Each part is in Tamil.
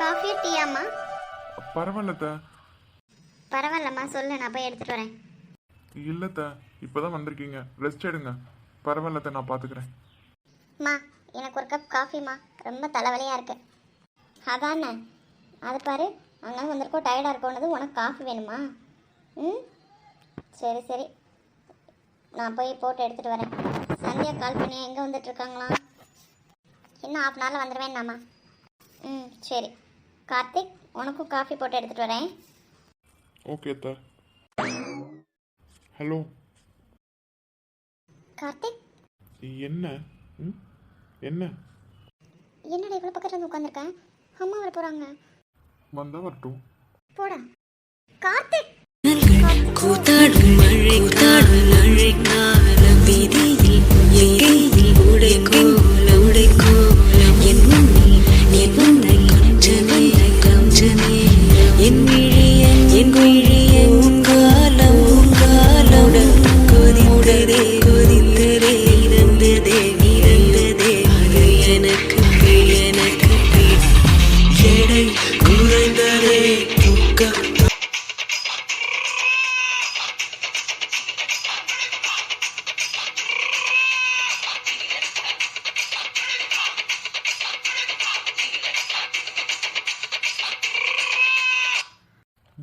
காஃபி டீயாம்மா? பரவாயில்லத்த. பரவாயில்லம்மா சொல்லு நான் போய் எடுத்துட்டு வரேன். இல்லத்த இப்போதான் வந்திருக்கீங்க. ரெஸ்ட் எடுங்க. பரவாயில்லத்த நான் பார்த்துக்கிறேன் அம்மா எனக்கு ஒரு கப் காஃபிம்மா ரொம்ப தலைவலியாக இருக்கு. அதானே? அது பாரு அங்கே வந்திருக்கோம் டயர்டாக இருக்கோன்னது உனக்கு காஃபி வேணுமா? ம்? சரி சரி. நான் போய் போட்டு எடுத்துகிட்டு வரேன். சந்தியா கால் பண்ணி எங்கே வந்துட்டு இருக்காங்களா? இன்னும் ஹாஃப் அன் ஹவரில் வந்துடுவேன்னாம்மா ம் சரி. கார்த்திக் உனக்கும் காஃபி போட்டு எடுத்துகிட்டு வரேன். ஓகே அத்த. ஹலோ கார்த்திக்? என்ன? ம்? என்ன? என்னடா இவ்வளோ பக்கத்தில் வந்து உட்காந்துருக்கேன் அம்மா வர போகிறாங்க வந்தா வரட்டும். போடா. கார்த்திக்! கூத்தாடும் மழை கூத்தாடும் மழை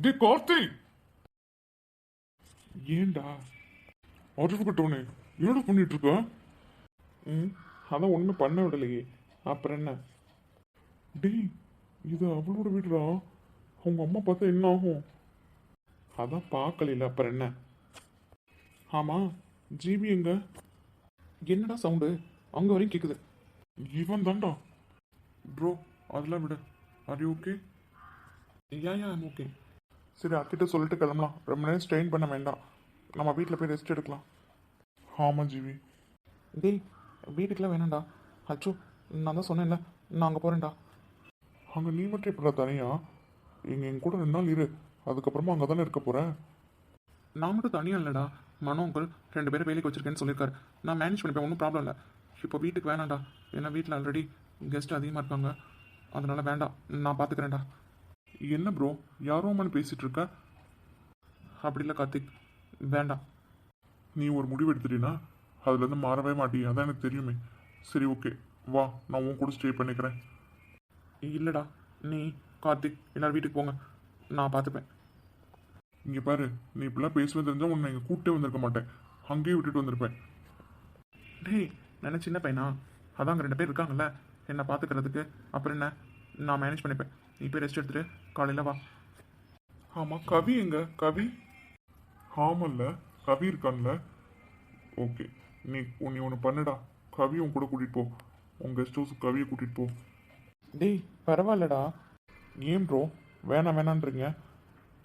டி கார்த்தி. ஏன்டா ஆர்டர் கட்டவனே என்னடா பண்ணிட்டு இருக்க ம் அதான் ஒன்றும் பண்ண விடலையே. அப்புறம் என்ன? டேய் இது அவளோட வீடுடா. அவங்க அம்மா பார்த்தா என்ன ஆகும்? அதான் பார்க்கல அப்புறம் என்ன? ஆமாம் ஜிபி எங்க? என்னடா சவுண்டு? அங்கே வரையும் கேட்குது இவன் தான்டா. ப்ரோ அதெல்லாம் விட. Are okay yeah yeah okay சரி அக்கிட்ட சொல்லிட்டு கிளம்பலாம். ரொம்ப நேரம் ஸ்ட்ரெயின் பண்ண வேண்டாம். நம்ம வீட்டில் போய் ரெஸ்ட் எடுக்கலாம். ஆமாம் ஜிவி. டேய் வீட்டுக்குலாம் வேணாம்டா. அச்சோ நான் தான் சொன்னேன்ல நான் அங்கே போகிறேன்டா அங்கே நீ மட்டும் எப்படா தனியா? இங்கே என் கூட ரெண்டு நாள் இரு. அதுக்கப்புறமா அங்கே தானே இருக்க போகிறேன் நான் மட்டும் தனியாக இல்லைடா. மனோ உங்கள் ரெண்டு பேரும் வேலைக்கு வச்சிருக்கேன்னு சொல்லியிருக்காரு. நான் மேனேஜ் பண்ணிப்பேன் ஒன்றும் ப்ராப்ளம் இல்லை. இப்போ வீட்டுக்கு வேணாம்டா. ஏன்னா வீட்டில் ஆல்ரெடி கெஸ்ட் அதிகமாக இருக்காங்க. அதனால் வேண்டாம். நான் பார்த்துக்கிறேன்டா என்ன ப்ரோ யாரோ மனு பேசிட்டு இருக்க அப்படி இல்லை கார்த்திக் வேண்டாம். நீ ஒரு முடிவு எடுத்துட்டீன்னா அதுலேருந்து மாறவே மாட்டீங்க அதான் எனக்கு தெரியுமே. சரி ஓகே வா நான் உன் கூட ஸ்டே பண்ணிக்கிறேன். இல்லைடா நீ கார்த்திக் எல்லாரும் வீட்டுக்கு போங்க. நான் பார்த்துப்பேன் இங்கே பாரு நீ இப்படிலாம் பேசுவது தெரிஞ்சால் உன்னை இங்கே கூட்டே வந்திருக்க மாட்டேன். அங்கேயே விட்டுட்டு வந்திருப்பேன். டேய் நான் சின்ன பையனா? அதான் அங்கே ரெண்டு பேர் இருக்காங்கல்ல. என்னை பார்த்துக்கிறதுக்கு அப்புறம் என்ன? நான் மேனேஜ் பண்ணிப்பேன். நீ போய் ரெஸ்ட் எடுத்துட்டு காலையில் வா. ஆமாம் கவி எங்க? கவி? ஆமல்ல கவி இருக்கான்ல. ஓகே நீ நீ ஒன்று பண்ணுடா. கவி உன் கூட கூட்டிகிட்டு போ. உன் கெஸ்ட் ஹவுஸ் கவியை கூட்டிகிட்டு போ. டேய் பரவாயில்லடா. ஏன் ப்ரோ வேணாம் வேணான்றீங்க.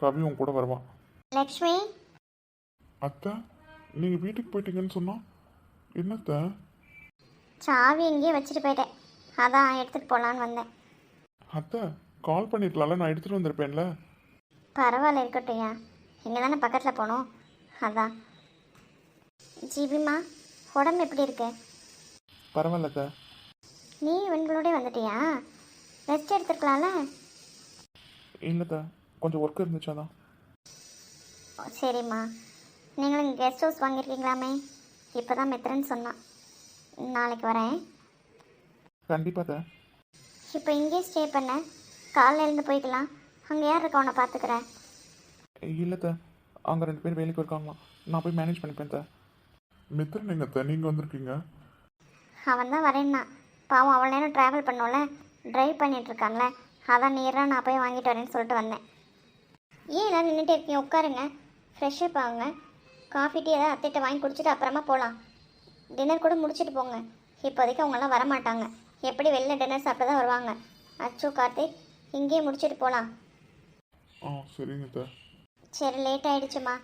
கவி உன் கூட வருவான். லக்ஷ்மி? அத்தை நீங்கள் வீட்டுக்கு போயிட்டீங்கன்னு சொன்னா? என்னத்த சாவி எங்கேயே வச்சுட்டு போயிட்டேன். அதான் எடுத்துகிட்டு போகலான்னு வந்தேன். அத்தை கால் பண்ணிருக்கலாம்ல நான் எடுத்துகிட்டு வந்திருப்பேன்ல. பரவாயில்ல இருக்கட்டும்யா இங்கே தானே பக்கத்தில் போனோம். அதான். ஜிபிமா உடம்பு எப்படி இருக்கு? பரவாயில்ல அத்தை நீ இவங்களோட வந்துட்டியா? ரெஸ்ட் எடுத்துருக்கலாம்ல? இல்லைத்த கொஞ்சம் ஒர்க் இருந்துச்சு அதான். ஓ, சரிம்மா. நீங்களும் இங்கே கெஸ்ட் ஹவுஸ் வாங்கியிருக்கீங்களாமே? இப்போ தான் மெத்துறேன்னு சொன்னான். நாளைக்கு வரேன். கண்டிப்பாக அத்தை இப்போ இங்கேயே ஸ்டே பண்ண. காலைல எழுந்து போய்க்கலாம். அங்கே யார் இருக்கா உன்னை பார்த்துக்கிறேன் இல்லைத்த அங்கே ரெண்டு பேர் வேலைக்கு இருக்காங்களாம் நான் போய் மேனேஜ் பண்ணிப்பேன் த. மித்திரன் எங்க நீங்கள் வந்திருக்கீங்க? அவன் தான் வரேன்னா பாவம் அவ்வளோ நேரம் ட்ராவல் பண்ணோம்ல. ட்ரைவ் பண்ணிட்டு இருக்கான்ல. அதான் நேராக நான் போய் வாங்கிட்டு வரேன்னு சொல்லிட்டு வந்தேன். ஏன் எல்லாம் நின்றுட்டே இருக்கீங்க? உட்காருங்க. ஃப்ரெஷ்ஷப் ஆகுங்க. காஃபி டீ ஏதாவது அத்தைகிட்ட வாங்கி குடிச்சிட்டு அப்புறமா போகலாம் டின்னர் கூட முடிச்சிட்டு போங்க. இப்போதைக்கு அவங்கெல்லாம் வரமாட்டாங்க. எப்படி வெளில டின்னர் சாப்பிட்டு தான் வருவாங்க? அச்சு கார்த்திக். இங்கேயே முடிச்சிட்டு போகலாம் ஆ சரிங்க சரி லேட் ஆயிடுச்சுமா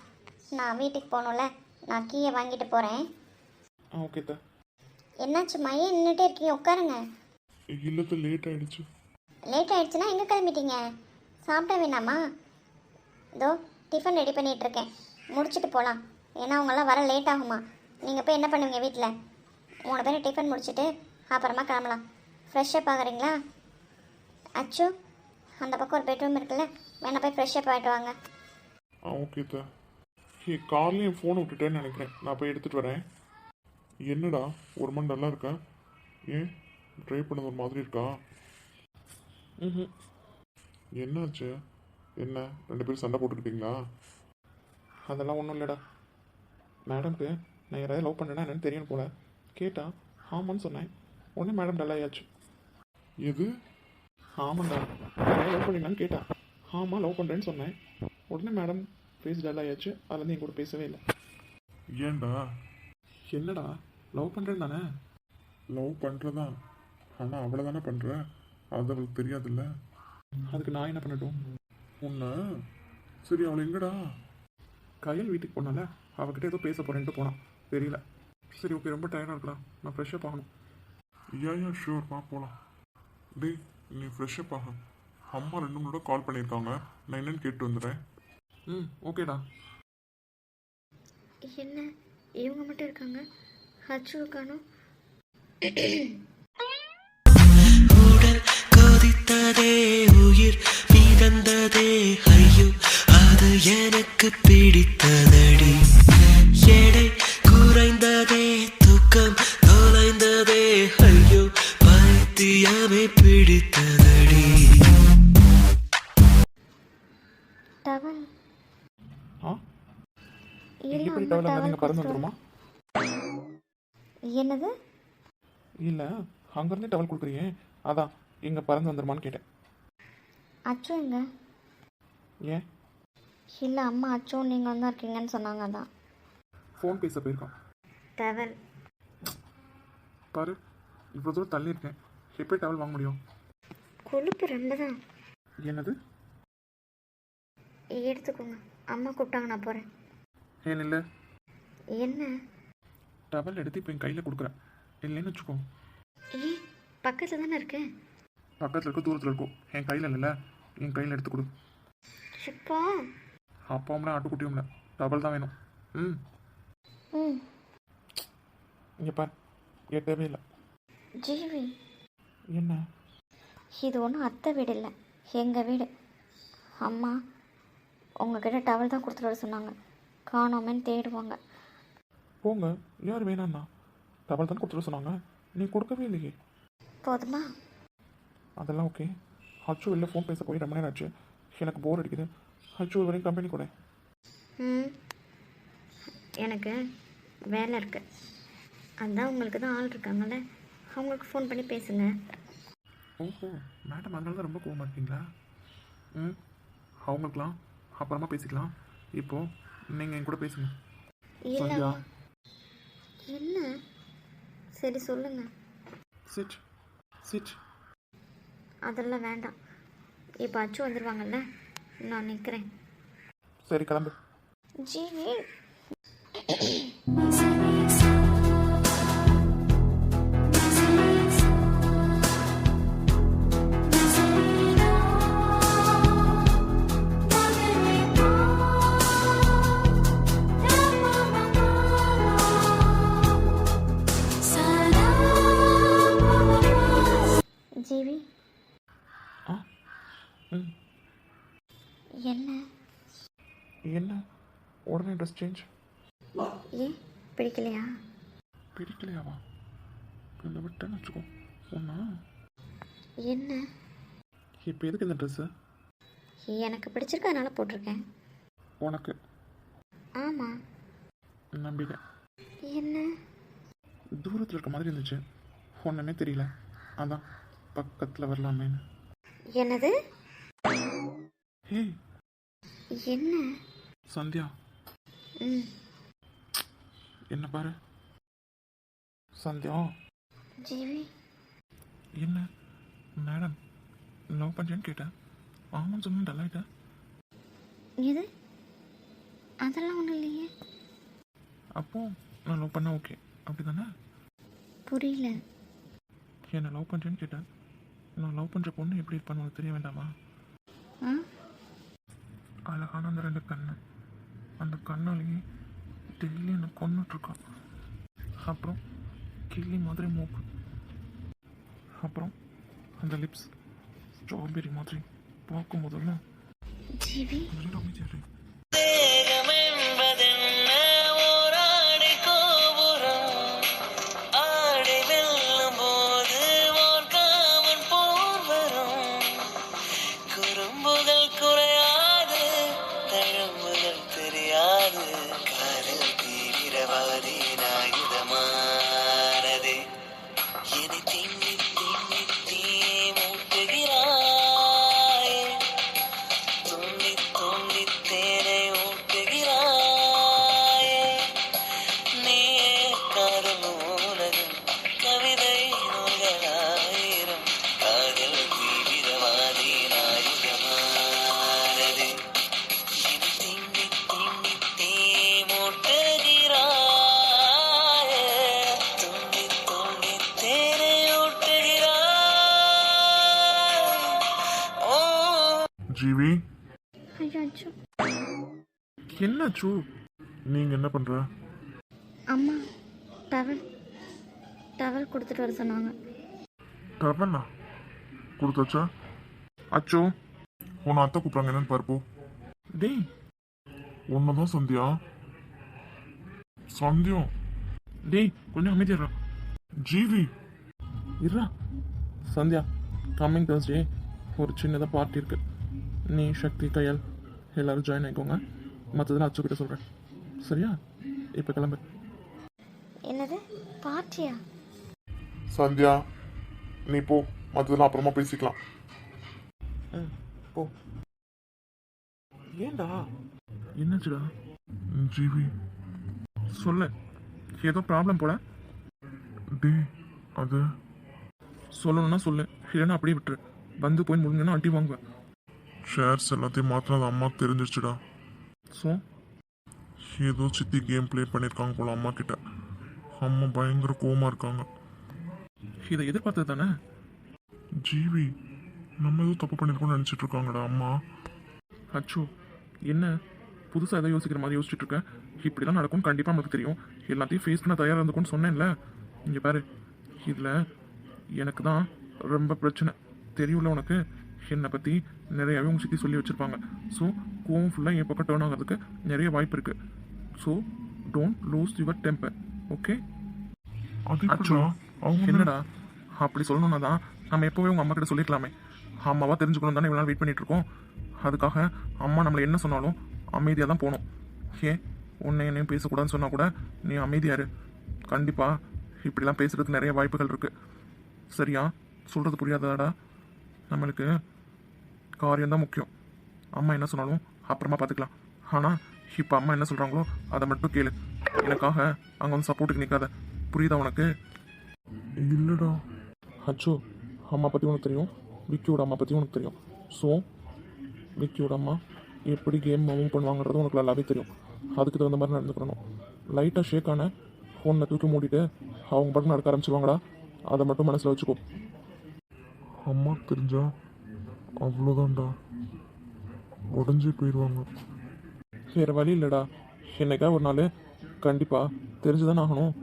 நான் வீட்டுக்கு போகணும்ல. நான் கீயை வாங்கிட்டு போகிறேன் ஆ ஓகே என்னாச்சும்மா ஏன் நின்றுட்டே இருக்கீங்க. உட்காருங்க. இல்லத்த லேட் ஆயிடுச்சு. லேட் ஆயிடுச்சுன்னா எங்கே கிளம்பிட்டீங்க? சாப்பிட வேணாமா? இதோ டிஃபன் ரெடி பண்ணிட்டு இருக்கேன். முடிச்சுட்டு போகலாம் ஏன்னா அவங்கெல்லாம் வர லேட் ஆகுமா. நீங்கள் போய் என்ன பண்ணுவீங்க வீட்டில் மூணு பேரும் டிஃபன் முடிச்சுட்டு அப்புறமா கிளம்பலாம். ஃப்ரெஷ்ஷப் ஆகுறீங்களா அச்சு அந்த பக்கம் ஒரு பெட்ரூம் இருக்குல்ல வேணா போய் ஃப்ரெஷ்ஷப் ஆகிட்டு வாங்க. ஆ ஓகே தா ஹே காலையில் என் ஃபோனை விட்டுட்டேன்னு நினைக்கிறேன். நான் போய் எடுத்துகிட்டு வரேன். என்னடா ஒரு மணி நல்லா இருக்கா? ஏன் ட்ரை பண்ணது ஒரு மாதிரி இருக்கா? ம் என்னாச்சு? என்ன ரெண்டு பேரும் சண்டை போட்டுக்கிட்டீங்களா? அதெல்லாம் ஒன்றும் இல்லைடா. மேடம்க்கு நான் யாராவது லவ் பண்ணேன்னா என்னன்னு தெரியும் போல. கேட்டா ஆமான்னு சொன்னேன். உடனே மேடம் டல் ஆயாச்சு. எது? ஆமாண்டா. யாராவது லவ் பண்ணீங்களான்னு கேட்டா. ஆமாம் லவ் பண்ணுறேன்னு சொன்னேன். உடனே மேடம் ஃபேஸ் டல் ஆயாச்சு. அதுலேருந்து என் கூட பேசவே இல்லை. ஏன்டா? என்னடா? லவ் பண்ணுறேன் தானே? லவ் பண்ணுறதா ஆனால் அவளை தானே பண்ணுற அது அவளுக்கு தெரியாதுல்ல. அதுக்கு நான் என்ன பண்ணட்டும்? உன்னை? சரி அவளை எங்கடா? கையல் வீட்டுக்கு போனால அவகிட்ட ஏதோ பேச போறேன்ட்டு போனான். தெரியல. சரி ஓகே ரொம்ப டயர்டாக இருக்கலாம் நான் ஃப்ரெஷ்ஷப் ஆகணும். யா யா ஷூர் வா போகலாம் டேய் நீ ஃப்ரெஷ்ஷப் ஆக அம்மா ரெண்டு மூணு கால் பண்ணியிருக்காங்க. நான் என்னன்னு கேட்டு வந்துடுறேன். ம் ஓகேடா என்ன? இவங்க மட்டும் இருக்காங்க? ஹச்சு காணும் என்னது? இல்லை அங்கேருந்தே டவல் கொடுக்குறியே. அதான் இங்கே பறந்து வந்துருமான்னு கேட்டேன். அச்சு எங்க? ஏன்? இல்லை அம்மா அச்சும் நீங்கள் வந்து இருக்கீங்கன்னு சொன்னாங்க அதான். ஃபோன் பேச போயிருக்கான். டவல் பாரு இவ்வளோ தூரம் தள்ளி இருக்கேன் எப்படி டவல் வாங்க முடியும்? கொழுப்பு ரொம்ப தான் என்னது? எடுத்துக்கோங்க. அம்மா கூப்பிட்டாங்க நான் போகிறேன் ஏன் இல்லை என்ன? டவல் எடுத்து இப்போ என் கையில் கொடுக்குறேன். இல்லைன்னு வச்சுக்கோ. ஏ பக்கத்தில் தானே இருக்கேன் பக்கத்தில் இருக்க தூரத்தில் இருக்கும் என் கையில் இல்லைல்ல. என் கையில் எடுத்து கொடு. இப்போ அப்பாவும்ல ஆட்டுக்குட்டியும்ல டபுள் தான் வேணும். ம். ம். இங்கே பார். எட்டவே இல்லை. ஜீவி. என்ன? இது ஒன்றும் அத்தை வீடு இல்லை. எங்கள் வீடு. அம்மா உங்ககிட்ட டவல் தான் கொடுத்துட்டு வர சொன்னாங்க. காணோமேன்னு தேடுவாங்க. போங்க. யார் வேணாண்ணா டபுள் தான் கொடுத்துட்டு சொன்னாங்க. நீ கொடுக்கவே இல்லையே. போதுமா? அதெல்லாம் ஓகே. அச்சு வெளில ஃபோன் பேச போய் ரொம்ப நேரம் ஆச்சு. எனக்கு போர் அடிக்குது. ஒரு வரைக்கும் கம்பெனி கூட. ம். எனக்கு வேலை இருக்கு. அதான் உங்களுக்கு தான் ஆள் இருக்காங்கல்ல. அவங்களுக்கு ஃபோன் பண்ணி பேசுங்க. ஓஹோ. மேடம் அதனால தான் ரொம்ப கோவமா இருக்கீங்களா? ம். அவங்களுக்குலாம் அப்புறமா பேசிக்கலாம். இப்போது நீங்கள் என் கூட பேசுங்க. இல்லை என்ன? சரி சொல்லுங்க. சிட் சிட் அதெல்லாம் வேண்டாம். இப்போ அச்சு வந்துடுவாங்கல்ல நான் நிற்கிறேன் சரி கிளம்பு. ஜீவி ஜீவி? என்ன? என்ன? உடனே ட்ரெஸ் சேஞ்ச் ஏன்? பிடிக்கலையா? பிடிக்கலையாவா? இல்லை விட்டேன்னு வச்சுக்கோ ஒன்றா என்ன? இப்போ எதுக்கு இந்த ட்ரெஸ்ஸு எனக்கு பிடிச்சிருக்கு அதனால போட்டிருக்கேன். உனக்கு. ஆமாம் நம்பிக்கை. என்ன? தூரத்தில் இருக்க மாதிரி இருந்துச்சு. ஒன்றுமே தெரியல. அதான். பக்கத்தில் வரலாமேன்னு என்னது? ஹே. என்ன? சந்தியா. என்ன பாரு. சந்தியா. ஜீவி. என்ன? மேடம் லவ் பண்ணுறேன்னு கேட்டேன். ஆமான்னு சொன்னேன் டல்லாயிட்டேன் இது அதெல்லாம் ஒன்றும் இல்லையே. அப்போ நான் லவ் பண்ண ஓகே அப்படி தானே புரியல. என்னை லவ் பண்ணுறேன்னு கேட்டேன். நான் லவ் பண்ணுற பொண்ணு எப்படி இருப்பான்னு உனக்கு தெரிய வேண்டாமா? அழகான அந்த ரெண்டு கண்ணு. அந்த கண்ணாலேயே டெய்லி என்னை கொன்னுட்ருக்கான். அப்புறம் கிள்ளி மாதிரி மூக்கு. அப்புறம் அந்த லிப்ஸ் ஸ்ட்ராபெரி மாதிரி பார்க்கும் போதெல்லாம் ஜீவி. என்னாச்சு நீங்க என்ன பண்ற? அம்மா டவல் டவல் கொடுத்துட்டு வர சொன்னாங்க. டவலா கொடுத்தாச்சா? அச்சோ உன்னை அத்தை கூப்பிட்றாங்க என்னன்னு பார்ப்போம் டேய் உன்னதான் சந்தியா? சந்தியம் டேய் கொஞ்சம் அமைதியா ஜீவி? இருடா. சந்தியா கம்மிங் தேர்ஸ்டே ஒரு சின்னதாக பார்ட்டி இருக்கு. நீ சக்தி கையால் எல்லாரும் ஜாயின் ஆயிக்கோங்க. மற்றதெல்லாம் அச்சு கிட்ட சொல்கிறேன் சரியா? இப்போ கிளம்பு. என்னது? பார்ட்டியா சந்தியா நீ போ. மற்றதெல்லாம் அப்புறமா பேசிக்கலாம். போ. ஏண்டா? என்னாச்சுடா? ஜிவி. சொல்லு. ஏதோ ப்ராப்ளம் போல. டே அது? சொல்லணும்னா சொல்லு. இல்லைன்னா அப்படியே விட்டுரு. வந்து போய் முடிஞ்சோன்னா அடி வாங்குவேன். ஷேர்ஸ் எல்லாத்தையும் மாற்றினது அம்மா தெரிஞ்சிருச்சுடா. ஸோ ஏதோ சித்தி கேம் ப்ளே பண்ணியிருக்காங்க போல அம்மா கிட்ட. அம்மா பயங்கர கோவமா இருக்காங்க. இதை எதிர்பார்த்தது தானே? ஜீவி நம்ம ஏதோ தப்பு பண்ணிருக்கோம்னு நினச்சிட்டு இருக்காங்கடா அம்மா. அச்சோ என்ன? புதுசாக எதை யோசிக்கிற மாதிரி யோசிச்சுட்டு இருக்கேன் இப்படி தான் நடக்கும்னு கண்டிப்பாக நமக்கு தெரியும். எல்லாத்தையும் ஃபேஸ் பண்ண தயாராக இருந்துக்கும்னு சொன்னேன்ல. இங்கே பாரு. இதில் எனக்கு தான் ரொம்ப பிரச்சனை. தெரியும்ல உனக்கு. என்னை பற்றி நிறையாவே உங்க சித்தி சொல்லி வச்சுருப்பாங்க. ஸோ கோவம் ஃபுல்லாக என் பக்கம் டேர்ன் ஆகிறதுக்கு நிறைய வாய்ப்பு இருக்குது so don't lose your temper okay அச்சோ என்னடா? அப்படி சொல்லணும்னா தான் நம்ம எப்போவே உங்கள் அம்மா கிட்ட சொல்லிருக்கலாமே. அம்மாவா தெரிஞ்சுக்கணும் தானே இவ்வளோ நாள் வெயிட் பண்ணிட்டு இருக்கோம். அதுக்காக அம்மா நம்மளை என்ன சொன்னாலும் அமைதியாக தான் போகணும். ஏன் உன்னை என்னையும் பேசக்கூடாதுன்னு சொன்னால் கூட நீ அமைதியா இரு கண்டிப்பாக இப்படிலாம் பேசுறதுக்கு நிறைய வாய்ப்புகள் இருக்கு. சரியா? சொல்கிறது புரியாததாடா. நம்மளுக்கு காரியம் தான் முக்கியம். அம்மா என்ன சொன்னாலும் அப்புறமா பார்த்துக்கலாம் ஆனால் இப்போ அம்மா என்ன சொல்கிறாங்களோ அதை மட்டும் கேளு. எனக்காக அங்கே வந்து சப்போர்ட்டுக்கு நிற்காத புரியுதா உனக்கு? இல்லைடா. அச்சோ அம்மா பற்றி உனக்கு தெரியும். விக்கியோட அம்மா பற்றி உனக்கு தெரியும். ஸோ விக்கியோட அம்மா எப்படி கேம் மூவ் பண்ணுவாங்கன்றது உனக்கு நல்லாவே தெரியும். அதுக்கு தகுந்த மாதிரி நடந்துக்கணும் லைட்டாக ஷேக் ஆன ஃபோனை தூக்கி மூடிட்டு அவங்க பாட்டு நடக்க ஆரம்பிச்சிருவாங்கடா. அதை மட்டும் மனசில் வச்சுக்கோ. அம்மா தெரிஞ்சா அவ்வளோதான்டா உடஞ்சி போயிடுவாங்க. வேறு வழி இல்லைடா. என்னைக்கா ஒரு நாள் கண்டிப்பாக தெரிஞ்சுதானே ஆகணும்.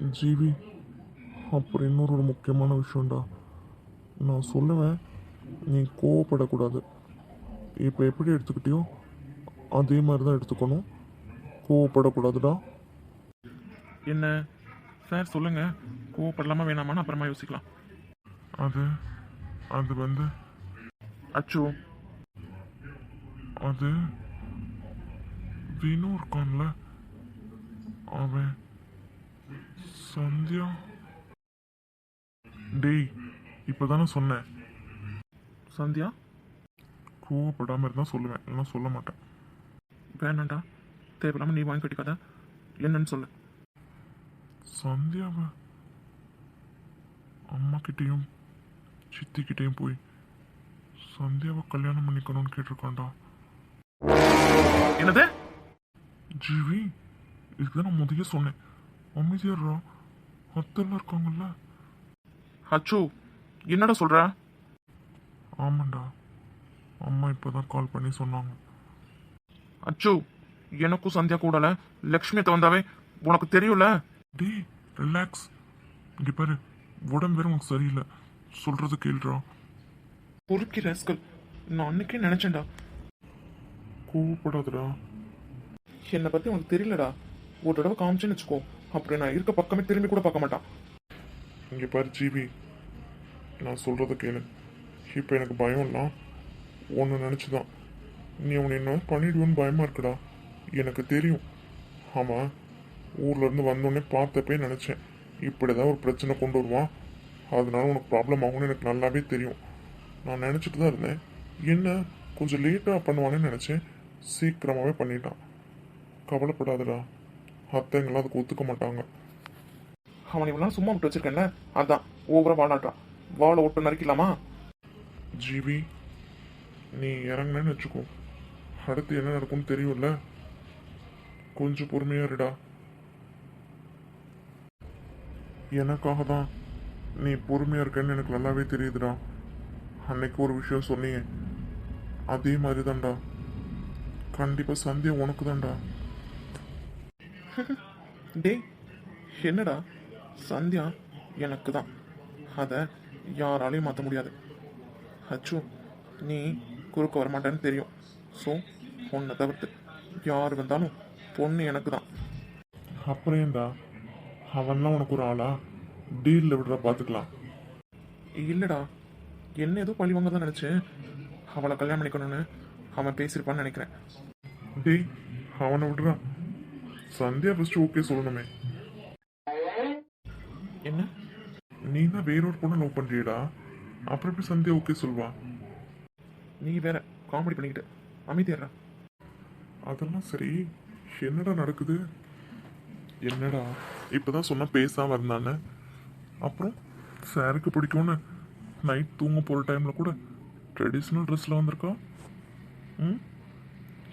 ஜிவி அப்புறம் இன்னொரு ஒரு முக்கியமான விஷயம்டா. நான் சொல்லுவேன் நீ கோவப்படக்கூடாது. இப்போ எப்படி எடுத்துக்கிட்டியோ அதே மாதிரி தான் எடுத்துக்கணும். கோவப்படக்கூடாதுடா. என்ன? சார் சொல்லுங்க. கோவப்படலாமா வேணாமான்னு அப்புறமா யோசிக்கலாம். அது அது வந்து அச்சோ அது வினு இருக்கான்ல. அவன் சந்தியா. டேய் இப்போதானே சொன்னேன். சந்தியா? கோவப்படாமல் இருந்தால் சொல்லுவேன் இல்லைன்னா சொல்ல மாட்டேன். வேணாண்டா. தேவையில்லாமல் நீ வாங்கி கட்டிக்காத. என்னன்னு சொல்லு. சந்தியாவை அம்மா கிட்டேயும் சித்தி கிட்டேயும் போய் சந்தியாவை கல்யாணம் பண்ணிக்கணும்னு கேட்டிருக்கான்டா. என்னது? ஜிவி இதுதான் நான் முதல்ல சொன்னேன். அமைதியாடுறா அத்தெல்லாம் இருக்காங்கல்ல. அச்சோ என்னடா சொல்ற? ஆமாண்டா. அம்மா இப்போதான் கால் பண்ணி சொன்னாங்க. அச்சோ எனக்கும் சந்தியா கூடல லக்ஷ்மி அத்தை வந்தாவே உனக்கு தெரியும்ல? டேய் ரிலாக்ஸ் இங்க பாரு உடம்பு வேற உனக்கு சரியில்லை. சொல்றது கேள்றா பொறுக்கி ரேஸ்கல் நான் அன்னைக்கே நினைச்சேன்டா. கோவப்படாதடா என்னை பத்தி உனக்கு தெரியலடா. ஒரு தடவை காமிச்சேன்னு வச்சுக்கோ. அப்புறம் நான் இருக்க பக்கமே திரும்பி கூட பார்க்க மாட்டான். இங்கே பாரு ஜிபி. நான் சொல்கிறத கேளு. இப்போ எனக்கு பயம்லாம் ஒன்று நினச்சி தான் நீ அவனை என்ன பண்ணிடுவேன்னு பயமாக இருக்குடா. எனக்கு தெரியும். ஆமாம் ஊர்லேருந்து வந்தோடனே பார்த்தப்பே நினச்சேன். இப்படி தான் ஒரு பிரச்சனை கொண்டு வருவான். அதனால உனக்கு ப்ராப்ளம் ஆகும்னு எனக்கு நல்லாவே தெரியும். நான் நினச்சிட்டு தான் இருந்தேன். என்ன கொஞ்சம் லேட்டாக பண்ணுவானேன்னு நினச்சேன். சீக்கிரமாகவே பண்ணிட்டான். கவலைப்படாதடா. அத்தைங்களாம் அதுக்கு ஒத்துக்க மாட்டாங்க. அவன் இவ்வளோ சும்மா விட்டு வச்சிருக்கேன்ல? அதான் ஓவரா வாழாட்டான் வாழை ஒட்டு நறுக்கலாமா ஜிபி நீ இறங்குனேன்னு வச்சுக்கோ. அடுத்து என்ன நடக்கும்னு தெரியும்ல? கொஞ்சம் பொறுமையா இருடா. எனக்காக தான் நீ பொறுமையா இருக்கேன்னு எனக்கு நல்லாவே தெரியுதுடா. அன்னைக்கு ஒரு விஷயம் சொன்னீங்க. அதே மாதிரி தான்டா கண்டிப்பா சந்தியா உனக்கு தான்டா. டேய் என்னடா? சந்தியா எனக்கு தான். அதை யாராலையும் மாற்ற முடியாது. அச்சு நீ குறுக்க வரமாட்டேன்னு தெரியும். ஸோ உன்னை தவிர்த்து யார் வந்தாலும் பொண்ணு எனக்கு தான். அப்புறம் ஏன்டா? அவன்லாம் உனக்கு ஒரு ஆளா? டீலில் விடுறா பார்த்துக்கலாம் இல்லைடா என்ன ஏதோ பழி வாங்க தான் நினச்சேன். அவளை கல்யாணம் பண்ணிக்கணும்னு. அவன் பேசியிருப்பான்னு நினைக்கிறேன். டேய் அவனை விடுறா. சந்தியா ஃபர்ஸ்ட் ஓகே சொல்லணுமே. என்ன? நீ தான் வேறொரு பொண்ணை லவ் பண்றியடா? அப்புறம் எப்படி சந்தியா ஓகே சொல்வா நீ வேற காமெடி பண்ணிக்கிட்டு அமைதியாடுறா அதெல்லாம் சரி. என்னடா நடக்குது? என்னடா? இப்பதான் சொன்ன பேசாம இருந்தானே. அப்புறம் சாருக்கு பிடிக்கும்னு நைட் தூங்க போற டைம்ல கூட ட்ரெடிஷ்னல் ட்ரெஸ்ல வந்திருக்கா? ம்?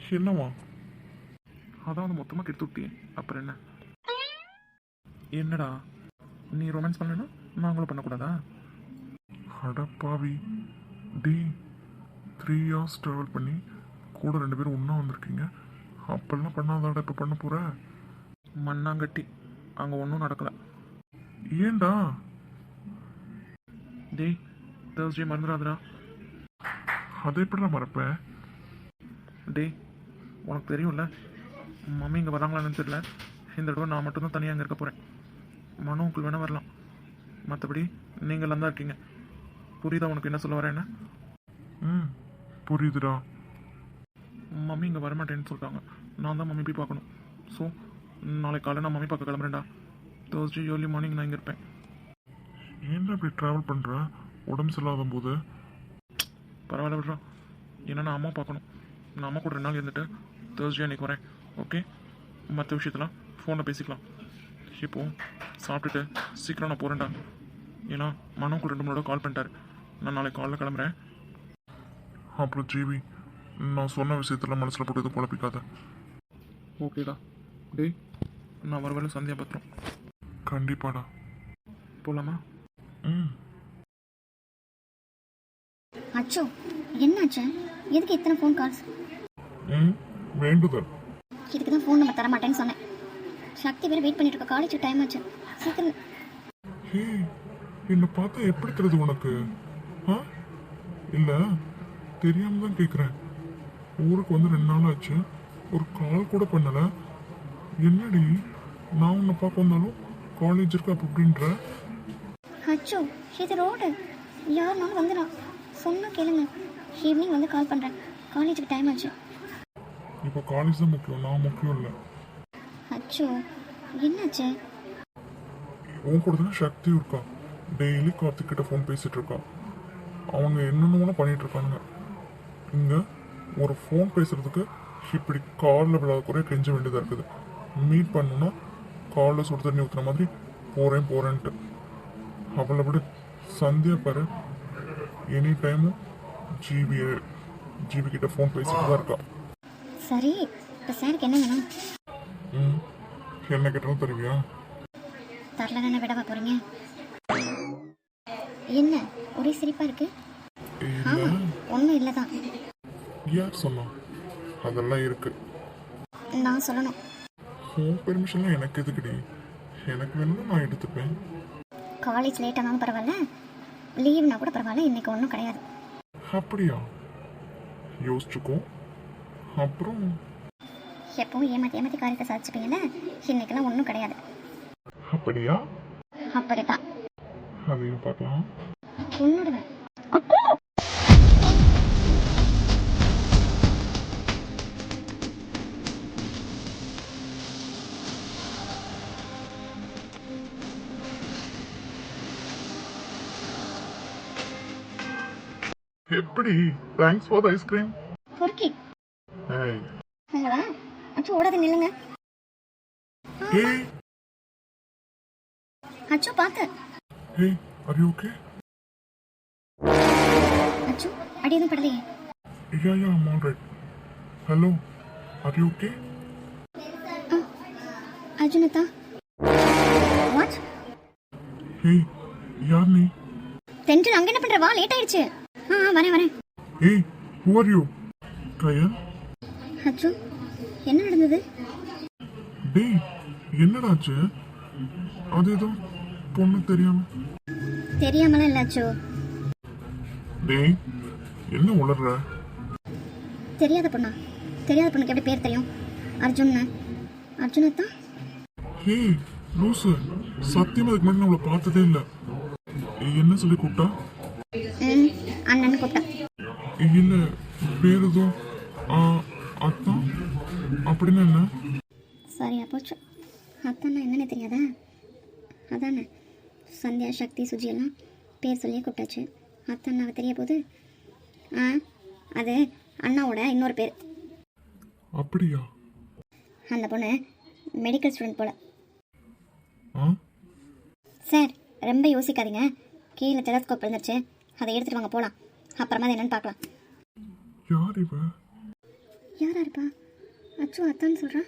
என்னவா அதான் வந்து மொத்தமாக கெடுத்து விட்டியே. அப்புறம் என்ன? என்னடா? நீ ரொமான்ஸ் பண்ணலன்னா நாங்களும் பண்ணக்கூடாதா? அடப்பாவி டி த்ரீ ஹவர்ஸ் ட்ராவல் பண்ணி கூட ரெண்டு பேரும் ஒன்றா வந்திருக்கீங்க. அப்பெல்லாம் பண்ணாதாடா இப்போ பண்ண போற? மண்ணாங்கட்டி. அங்கே ஒன்றும் நடக்கலை. ஏன்டா? டேய் தேர்ஸ்டே மறந்துடாதடா. அதை எப்படிடா மறப்பேன் டேய் உனக்கு தெரியும்ல? மம்மி இங்கே வராங்களான்னு தெரியல. இந்த தடவை நான் மட்டும்தான் தனியாக அங்கே இருக்க போகிறேன் மனு உங்களுக்கு வேணால் வரலாம். மற்றபடி நீங்களாம் தான் இருக்கீங்க. புரியுதா உனக்கு என்ன சொல்ல வரேன்னு? ம் புரியுதுடா. மம்மி இங்கே வரமாட்டேன்னு சொல்லிட்டாங்க நான் தான் மம்மி போய் பார்க்கணும். ஸோ நாளைக்கு காலையில் நான் மம்மி பார்க்க கிளம்புறேன்டா. தேர்ஸ்டே ஏர்லி மார்னிங் நான் இங்கே இருப்பேன். ஏன்டா இப்படி ட்ராவல் பண்ணுற உடம்பு சரியில்லாத போது பரவாயில்ல விட்றா. ஏன்னா நான் அம்மா பார்க்கணும். நான் அம்மா கூட ரெண்டு நாள் இருந்துட்டு தேர்ஸ்டே அன்னைக்கு வரேன். ஓகே மற்ற விஷயத்தெல்லாம் ஃபோனில் பேசிக்கலாம். இப்போ சாப்பிட்டுட்டு சீக்கிரம் நான் போகிறேன்டா ஏன்னா மனோக்கு ரெண்டு மூணு கால் பண்ணிட்டாரு. நான் நாளைக்கு காலைல கிளம்புறேன். அப்புறம் ஜிவி நான் சொன்ன விஷயத்தெல்லாம் மனசில் போட்டு எதுவும் குழப்பிக்காத. ஓகேடா டேய் நான் வர வேலை சந்தியா பத்திரம். கண்டிப்பாடா. போகலாமா ம். அச்சோ என்னாச்சு? எதுக்கு இத்தனை ஃபோன் கால்ஸ் ம் வேண்டுதல். இதுக்கு தான் ஃபோன் நம்பர் தர மாட்டேன்னு சொன்னேன். சக்தி வேறு வெயிட் பண்ணிட்டு இருக்க காலேஜ் டைம் ஆச்சு. சீக்கிரம். ஹே என்னை பார்த்தா எப்படி தெரியுது உனக்கு? ஆ? இல்லை தெரியாம தான் கேட்குறேன் ஊருக்கு வந்து ரெண்டு நாள் ஆச்சு. ஒரு கால் கூட பண்ணலை. என்னடி நான் உன்னை பார்க்க வந்தாலும் காலேஜ் இருக்கு அப்படி இப்படின்ற அச்சோ இது ரோடு யாருனாலும் வந்துடலாம். சொன்னா கேளுங்க. ஈவினிங் வந்து கால் பண்ணுறேன் காலேஜுக்கு டைம் ஆச்சு. இப்போ காலேஜ் தான் முக்கியம் நான் முக்கியம் இல்லை. அச்சோ என்னாச்சு? உன் கூட தானே சக்தியும் இருக்கா? டெய்லி கார்த்திக் கிட்ட ஃபோன் பேசிட்டு இருக்கா. அவங்க என்னென்னமோ பண்ணிட்டு இருக்கானுங்க. இங்க ஒரு ஃபோன் பேசுறதுக்கு இப்படி காலில் விழாத குறைய கெஞ்ச வேண்டியதாக இருக்குது. மீட் பண்ணணும்னா காலில் சுடு தண்ணி ஊற்றுற மாதிரி போகிறேன் போகிறேன்ட்டு அவளை விட. சந்தியா பாரு. எனி டைமும் ஜிபி ஜிபி கிட்ட ஃபோன் பேசிட்டு தான் இருக்கா. சரி இப்போ சாருக்கு என்ன வேணும்? ம் என்ன கேட்டாலும் தருவியா? தரலன்னு என்ன விடவா போகிறீங்க என்ன ஒரே சிரிப்பாக இருக்கு? ஆமாம் ஒன்றும் இல்லை தான் யார் சொன்னா? அதெல்லாம் இருக்கு. நான் சொல்லணும். உன் பெர்மிஷன்லாம் எனக்கு எதுக்குடி? எனக்கு வேணும்னா நான் எடுத்துப்பேன். காலேஜ் லேட் ஆனாலும் பரவாயில்ல லீவ்னா கூட பரவாயில்ல இன்னைக்கு ஒன்றும் கிடையாது. அப்படியா? யோசிச்சுக்கோ. அப்புறம்? எப்பவும் ஏமாற்றி ஏமாற்றி காரியத்தை சாதிச்சுப்பீங்கல்ல? இன்னைக்கெல்லாம் ஒன்றும் கிடையாது. அப்படியா? அப்படிதான் அதையும் பார்க்கலாம். உன்னுடுவேன் எப்படி? தேங்க்ஸ் ஃபார் த ஐஸ்கிரீம் பொறுக்கி ஏய் உங்களா அச்சு ஓடாது நில்லுங்க. அச்சு பார்த்து. ஏய் ஆர் யூ ஓகே அச்சு அடி எதுவும் படலையே. Yeah yeah I'm all right hello are you okay அர்ஜுனதா what ஏய் யார் நீ? தென்றல் அங்க என்ன பண்ற? வா லேட் ஆயிடுச்சு. ஆ வரேன் வரேன். ஏய் ஹூ ஆர் யூ ட்ரையல் அச்சு என்ன நடந்தது? டேய் என்னடா ஆச்சு அது ஏதோ பொண்ணு தெரியாம. தெரியாமலாம் அச்சு. டேய் என்ன உளர்ற? தெரியாத பொண்ணா? தெரியாத பொண்ணுக்கு எப்படி பேர் தெரியும்? அர்ஜுன் அர்ஜுனதா ஏய் லூசு. சத்தியமா அதுக்கு முன்னாடி நான் பார்த்ததே இல்லை. என்ன சொல்லி கூப்பிட்டா? அண்ணன் கூப்பிட்டேன் இல்ல பேர் எதுவும் போச்சு. அத்தானா என்னன்னு தெரியாதா? அதானே. சந்தியா சக்தி சுஜி எல்லாம் பேர் சொல்லியே கூப்பிட்டாச்சு. அத்தான் அவ தெரிய போகுது. ஆ அது அண்ணாவோட இன்னொரு பேர். அப்படியா? அந்த பொண்ணு மெடிக்கல் ஸ்டூடெண்ட் போல. சார் ரொம்ப யோசிக்காதீங்க. கீழே டெலஸ்கோப் இருந்துருச்சு அதை எடுத்துட்டு வாங்க போகலாம் அப்புறமா அது என்னன்னு பார்க்கலாம். யார் இவ? யாரா இருப்பா? அச்சு அத்தான்னு சொல்கிறா